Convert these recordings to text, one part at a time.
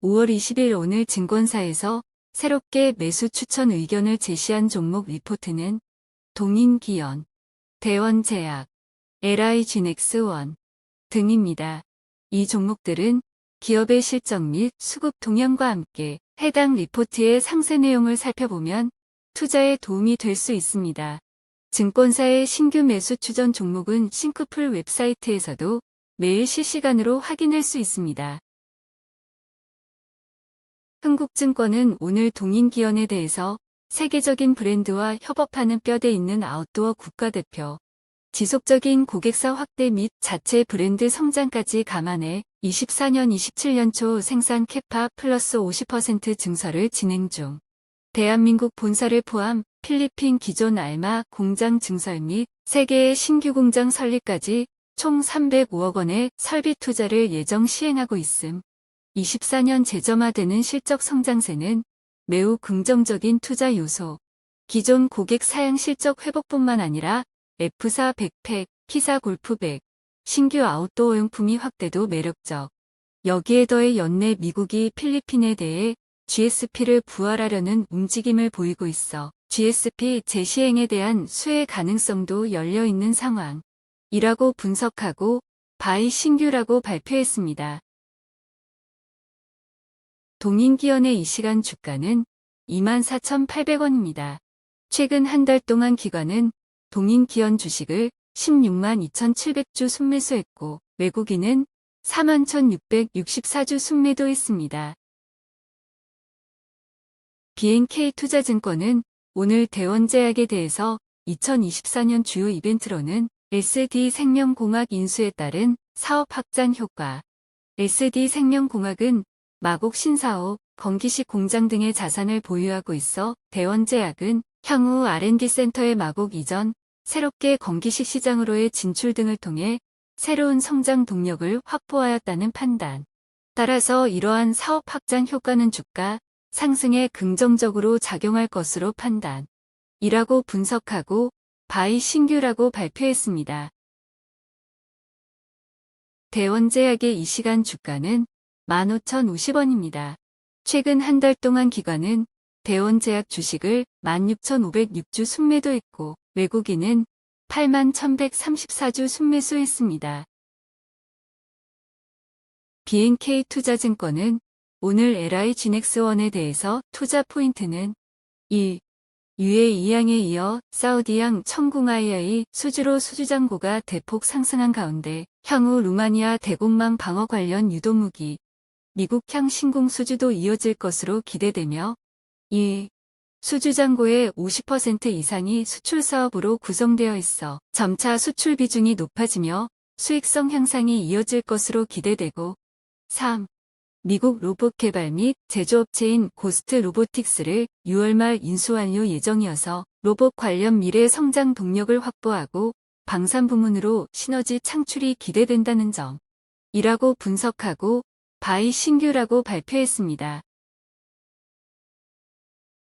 (5월 20일) 오늘 증권사에서 새롭게 매수 추천 의견을 제시한 종목 리포트는 동인기연, 대원제약, LIG넥스1 등입니다. 이 종목들은 기업의 실적 및 수급 동향과 함께 해당 리포트의 상세 내용을 살펴보면 투자에 도움이 될 수 있습니다. 증권사의 신규 매수 추전 종목은 싱크풀 웹사이트에서도 매일 실시간으로 확인할 수 있습니다. 흥국증권은 오늘 동인기연에 대해서 세계적인 브랜드와 협업하는 뼈대 있는 아웃도어 국가대표, 지속적인 고객사 확대 및 자체 브랜드 성장까지 감안해 24년 27년 초 생산 캐파 플러스 50% 증설을 진행 중. 대한민국 본사를 포함 필리핀 기존 알마 공장 증설 및 세계의 신규 공장 설립까지 총 305억 원의 설비 투자를 예정 시행하고 있음. 24년 재점화되는 실적 성장세는 매우 긍정적인 투자 요소. 기존 고객 사양 실적 회복뿐만 아니라 F4 백팩, 키사 골프백, 신규 아웃도어 용품이 확대도 매력적. 여기에 더해 연내 미국이 필리핀에 대해 GSP를 부활하려는 움직임을 보이고 있어 GSP 재시행에 대한 수혜 가능성도 열려 있는 상황. 이라고 분석하고 바이 신규라고 발표했습니다. 동인기연의 이 시간 주가는 24,800원입니다. 최근 한 달 동안 기관은 동인기연 주식을 16만 2,700주 순매수했고 외국인은 4만 1,664주 순매도했습니다. BNK 투자증권은 오늘 대원제약에 대해서 2024년 주요 이벤트로는 SD 생명공학 인수에 따른 사업 확장 효과 SD 생명공학은 마곡 신사업, 건기식 공장 등의 자산을 보유하고 있어 대원제약은 향후 R&D 센터의 마곡 이전, 새롭게 건기식 시장으로의 진출 등을 통해 새로운 성장 동력을 확보하였다는 판단. 따라서 이러한 사업 확장 효과는 주가 상승에 긍정적으로 작용할 것으로 판단. 이라고 분석하고 바이 신규라고 발표했습니다. 대원제약의 이 시간 주가는 15,050원입니다. 최근 한 달 동안 기관은 대원제약 주식을 16,506주 순매도했고 외국인은 81,134주 순매수했습니다. BNK 투자증권은 오늘 LI 지넥스원에 대해서 투자 포인트는 1. UAE양에 이어 사우디양 청궁II 수주로 수주장고가 대폭 상승한 가운데 향후 루마니아 대공망 방어 관련 유도무기 미국향 신공 수주도 이어질 것으로 기대되며 2. 수주장고의 50% 이상이 수출 사업으로 구성되어 있어 점차 수출 비중이 높아지며 수익성 향상이 이어질 것으로 기대되고 3. 미국 로봇 개발 및 제조업체인 고스트 로보틱스를 6월 말 인수 완료 예정이어서 로봇 관련 미래 성장 동력을 확보하고 방산 부문으로 시너지 창출이 기대된다는 점. 이라고 분석하고 바이 신규라고 발표했습니다.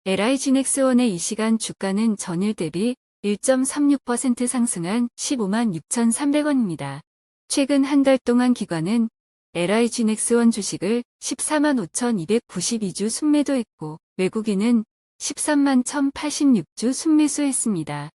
LIG넥스원의 이 시간 주가는 전일 대비 1.36% 상승한 15만 6,300원입니다. 최근 한 달 동안 기관은 LIG넥스원 주식을 14만 5,292주 순매도했고 외국인은 13만 1,086주 순매수했습니다.